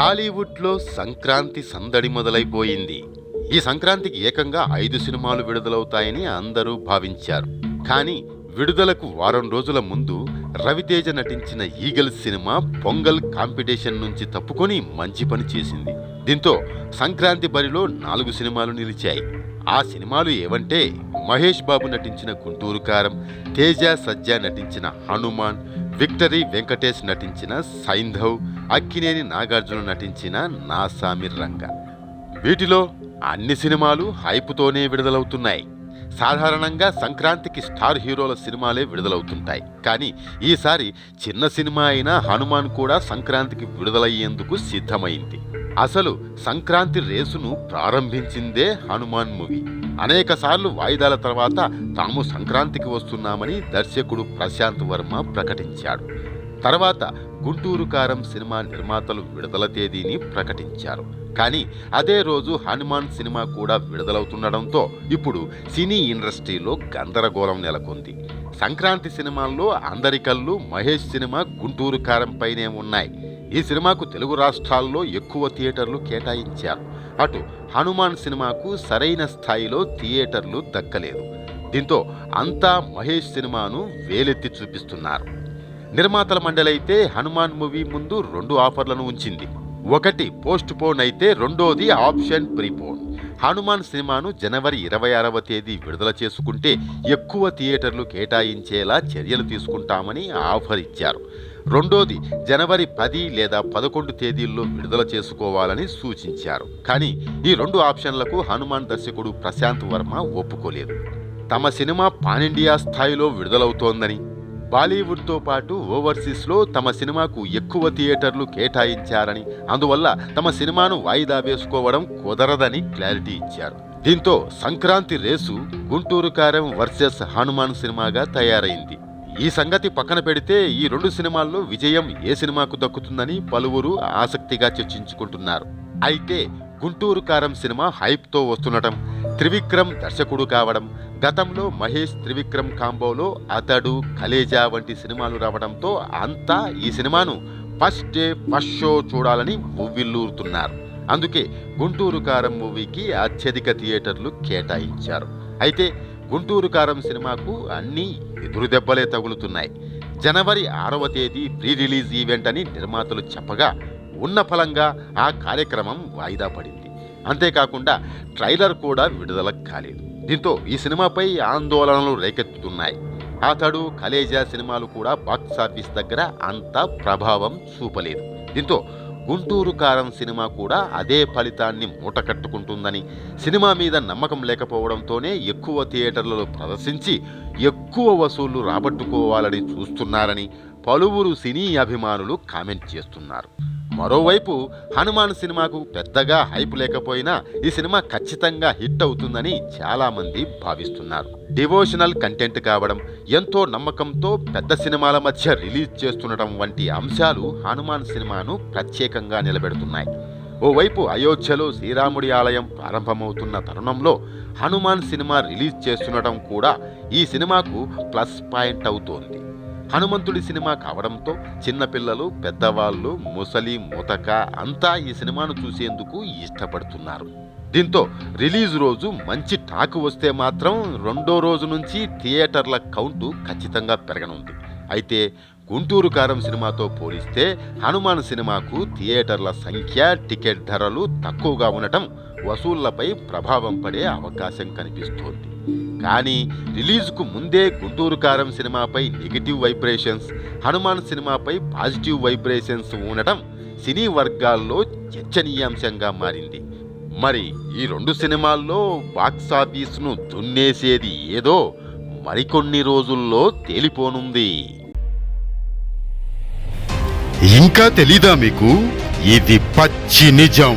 టాలీవుడ్లో సంక్రాంతి సందడి మొదలైపోయింది. ఈ సంక్రాంతికి ఏకంగా ఐదు సినిమాలు విడుదలవుతాయని అందరూ భావించారు. కానీ విడుదలకు వారం రోజుల ముందు రవితేజ నటించిన ఈగల్ సినిమా పొంగల్ కాంపిటీషన్ నుంచి తప్పుకొని మంచి పని చేసింది. దీంతో సంక్రాంతి బరిలో నాలుగు సినిమాలు నిలిచాయి. ఆ సినిమాలు ఏవంటే మహేష్ బాబు నటించిన గుంటూరు కారం తేజ సజ్జ నటించిన హనుమాన్ విక్టరీ వెంకటేష్ నటించిన సైంధవ్ అక్కినేని నాగార్జున నటించిన నాసామి రంగ వీటిలో అన్ని సినిమాలు హైపుతోనే విడుదలవుతున్నాయి. సాధారణంగా సంక్రాంతికి స్టార్ హీరోల సినిమాలే విడుదలవుతుంటాయి. కానీ ఈసారి చిన్న సినిమా అయిన హనుమాన్ కూడా సంక్రాంతికి విడుదలయ్యేందుకు సిద్ధమైంది. అసలు సంక్రాంతి రేసును ప్రారంభించిందే హనుమాన్ మూవీ. అనేకసార్లు వాయిదాల తర్వాత తాము సంక్రాంతికి వస్తున్నామని దర్శకుడు ప్రశాంత్ వర్మ ప్రకటించాడు. తర్వాత గుంటూరు కారం సినిమా నిర్మాతలు విడుదల తేదీని ప్రకటించారు. కానీ అదే రోజు హనుమాన్ సినిమా కూడా విడుదలవుతుండడంతో ఇప్పుడు సినీ ఇండస్ట్రీలో గందరగోళం నెలకొంది. సంక్రాంతి సినిమాల్లో అందరి కళ్ళు మహేష్ సినిమా గుంటూరు కారంపైనే ఉన్నాయి. ఈ సినిమాకు తెలుగు రాష్ట్రాల్లో ఎక్కువ థియేటర్లు కేటాయించారు. అటు హనుమాన్ సినిమాకు సరైన స్థాయిలో థియేటర్లు దక్కలేదు. దీంతో అంతా మహేష్ సినిమాను వేలెత్తి చూపిస్తున్నారు. నిర్మాతల మండలైతే హనుమాన్ మూవీ ముందు రెండు ఆఫర్లను ఉంచింది. ఒకటి పోస్ట్ పోన్ అయితే రెండోది ఆప్షన్ ప్రీపోన్. హనుమాన్ సినిమాను జనవరి ఇరవై ఆరవ తేదీ విడుదల చేసుకుంటే ఎక్కువ థియేటర్లు కేటాయించేలా చర్యలు తీసుకుంటామని ఆఫర్ ఇచ్చారు రెండోది జనవరి పది లేదా పదకొండు తేదీల్లో విడుదల చేసుకోవాలని సూచించారు. కానీ ఈ రెండు ఆప్షన్లకు హనుమాన్ దర్శకుడు ప్రశాంత్ వర్మ ఒప్పుకోలేదు. తమ సినిమా పానిండియా స్థాయిలో విడుదలవుతోందని బాలీవుడ్తో పాటు ఓవర్సీస్లో తమ సినిమాకు ఎక్కువ థియేటర్లు కేటాయించారని అందువల్ల తమ సినిమాను వాయిదా వేసుకోవడం కుదరదని క్లారిటీ ఇచ్చారు. దీంతో సంక్రాంతి రేసు గుంటూరు కారం వర్సెస్ హనుమాన్ సినిమాగా తయారైంది. ఈ సంగతి పక్కన పెడితే ఈ రెండు సినిమాల్లో విజయం ఏ సినిమాకు దక్కుతుందని పలువురు ఆసక్తిగా చర్చించుకుంటున్నారు. అయితే గుంటూరు కారం సినిమా హైప్తో వస్తుండటం త్రివిక్రమ్ దర్శకుడు కావడం గతంలో మహేష్ త్రివిక్రమ్ కాంబోలో అతడు కలేజా వంటి సినిమాలు రావడంతో అంతా ఈ సినిమాను ఫస్ట్ డే ఫస్ట్ షో చూడాలని ఉవ్విల్లూరుతున్నారు. అందుకే గుంటూరు కారం మూవీకి అత్యధిక థియేటర్లు కేటాయించారు. అయితే గుంటూరు కారం సినిమాకు అన్నీ ఎదురుదెబ్బలే తగులుతున్నాయి. జనవరి ఆరవ తేదీ ప్రీ రిలీజ్ ఈవెంట్ అని నిర్మాతలు చెప్పగా ఉన్న ఫలంగా ఆ కార్యక్రమం వాయిదా పడింది. అంతేకాకుండా ట్రైలర్ కూడా విడుదల కాలేదు. దీంతో ఈ సినిమాపై ఆందోళనలు రేకెత్తుతున్నాయి. అతడు కలేజా సినిమాలు కూడా బాక్సాఫీస్ దగ్గర అంత ప్రభావం చూపలేదు. దీంతో గుంటూరు కారం సినిమా కూడా అదే ఫలితాన్ని మూటకట్టుకుంటుందని సినిమా మీద నమ్మకం లేకపోవడంతోనే ఎక్కువ థియేటర్లలో ప్రదర్శించి ఎక్కువ వసూళ్ళు రాబట్టుకోవాలని చూస్తున్నారని పలువురు సినీ అభిమానులు కామెంట్ చేస్తున్నారు. మరోవైపు హనుమాన్ సినిమాకు పెద్దగా హైప్ లేకపోయినా ఈ సినిమా ఖచ్చితంగా హిట్ అవుతుందని చాలామంది భావిస్తున్నారు. డివోషనల్ కంటెంట్ కావడం ఎంతో నమ్మకంతో పెద్ద సినిమాల మధ్య రిలీజ్ చేస్తుండటం వంటి అంశాలు హనుమాన్ సినిమాను ప్రత్యేకంగా నిలబెడుతున్నాయి. ఓవైపు అయోధ్యలో శ్రీరాముడి ఆలయం ప్రారంభమవుతున్న తరుణంలో హనుమాన్ సినిమా రిలీజ్ చేస్తుండటం కూడా ఈ సినిమాకు ప్లస్ పాయింట్ అవుతోంది. హనుమంతుడి సినిమా కావడంతో చిన్నపిల్లలు పెద్దవాళ్ళు ముసలి ముతక అంతా ఈ సినిమాను చూసేందుకు ఇష్టపడుతున్నారు. దీంతో రిలీజ్ రోజు మంచి టాక్ వస్తే మాత్రం రెండో రోజు నుంచి థియేటర్ల కౌంటు ఖచ్చితంగా పెరగనుంది. అయితే గుంటూరు కారం సినిమాతో పోలిస్తే హనుమాన్ సినిమాకు థియేటర్ల సంఖ్య టికెట్ ధరలు తక్కువగా ఉండటం వసూళ్ళపై ప్రభావం పడే అవకాశం కనిపిస్తోంది. కానీ రిలీజ్కు ముందే గుంటూరు కారం సినిమాపై నెగిటివ్ వైబ్రేషన్స్ హనుమాన్ సినిమాపై పాజిటివ్ వైబ్రేషన్స్ ఉండటం సినీ వర్గాల్లో చర్చనీయాంశంగా మారింది. మరి ఈ రెండు సినిమాల్లో బాక్సాఫీస్ను దున్నేసేది ఏదో మరికొన్ని రోజుల్లో తేలిపోనుంది. ఇంకా తెలీదా మీకు? ఇది పచ్చి నిజం.